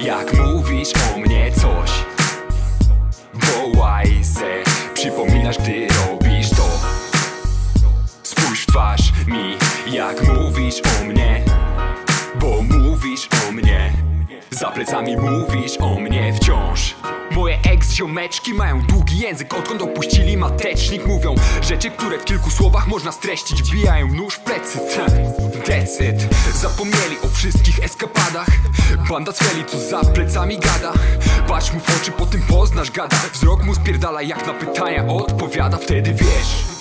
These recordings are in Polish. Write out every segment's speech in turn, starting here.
jak mówisz o mnie coś Wołaj se, przypominasz gdy robisz to. Spójrz w twarz mi, jak mówisz o mnie Bo mówisz o mnie. Za plecami mówisz o mnie wciąż. Moje ex-ziomeczki mają długi język Odkąd opuścili matecznik Mówią rzeczy, które w kilku słowach można streścić. Wbijają nóż w plecy it Zapomnieli o wszystkich eskapadach. Banda cweli, co za plecami gada. Patrz mu w oczy, po tym poznasz gada. Wzrok mu spierdala jak na pytania odpowiada. Wtedy wiesz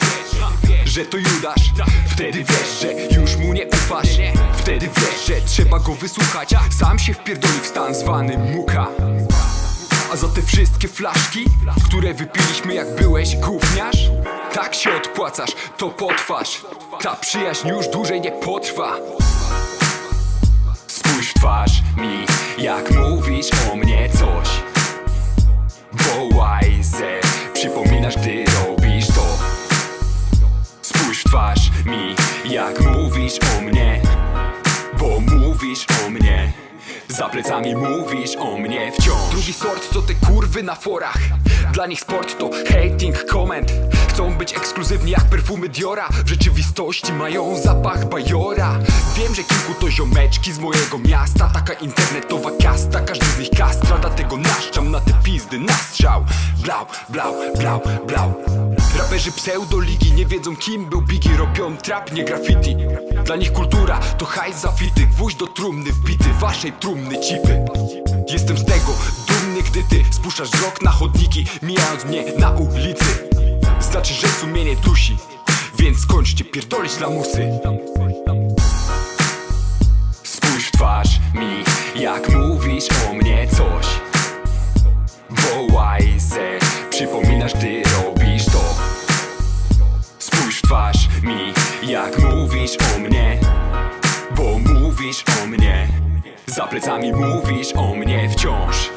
że to Judasz. Wtedy wiesz, że już mu nie ufasz. Wtedy wiesz, że trzeba go wysłuchać Sam się wpierdoli w stan zwany muka. A za te wszystkie flaszki, które wypiliśmy jak byłeś gówniarz Tak się odpłacasz, to potwarz Ta przyjaźń już dłużej nie potrwa. Spójrz w twarz mi, jak mówisz o mnie coś. Wołaj se, przypominasz gdy robisz to. Spójrz w twarz mi, jak mówisz o mnie. Bo mówisz o mnie. Za plecami mówisz o mnie wciąż. Drugi sort to te kurwy na forach. Dla nich sport to hating comment Chcą być ekskluzywni jak perfumy Diora. W rzeczywistości mają zapach bajora. Wiem, że kilku to ziomeczki z mojego miasta. Taka internetowa kasta, każdy z nich kastra. Dlatego naszczam na te pizdy na strzał. Blau, blau, blau, blau. Raperzy pseudoligi nie wiedzą kim był Biggie. Robią trap, nie graffiti. Dla nich kultura to hajs zafity Gwóźdź do trumny wbity, waszej trumny cipy. Jestem z tego dumny, gdy ty spuszczasz wzrok na chodniki Mijając mnie na ulicy Znaczy, że sumienie dusi Więc skończcie pierdolić lamusy. Spójrz w twarz mi, jak mówisz o mnie coś. Wołaj se, przypominasz gdy robisz to. Spójrz w twarz mi, jak mówisz o mnie. Bo mówisz o mnie. Za plecami mówisz o mnie wciąż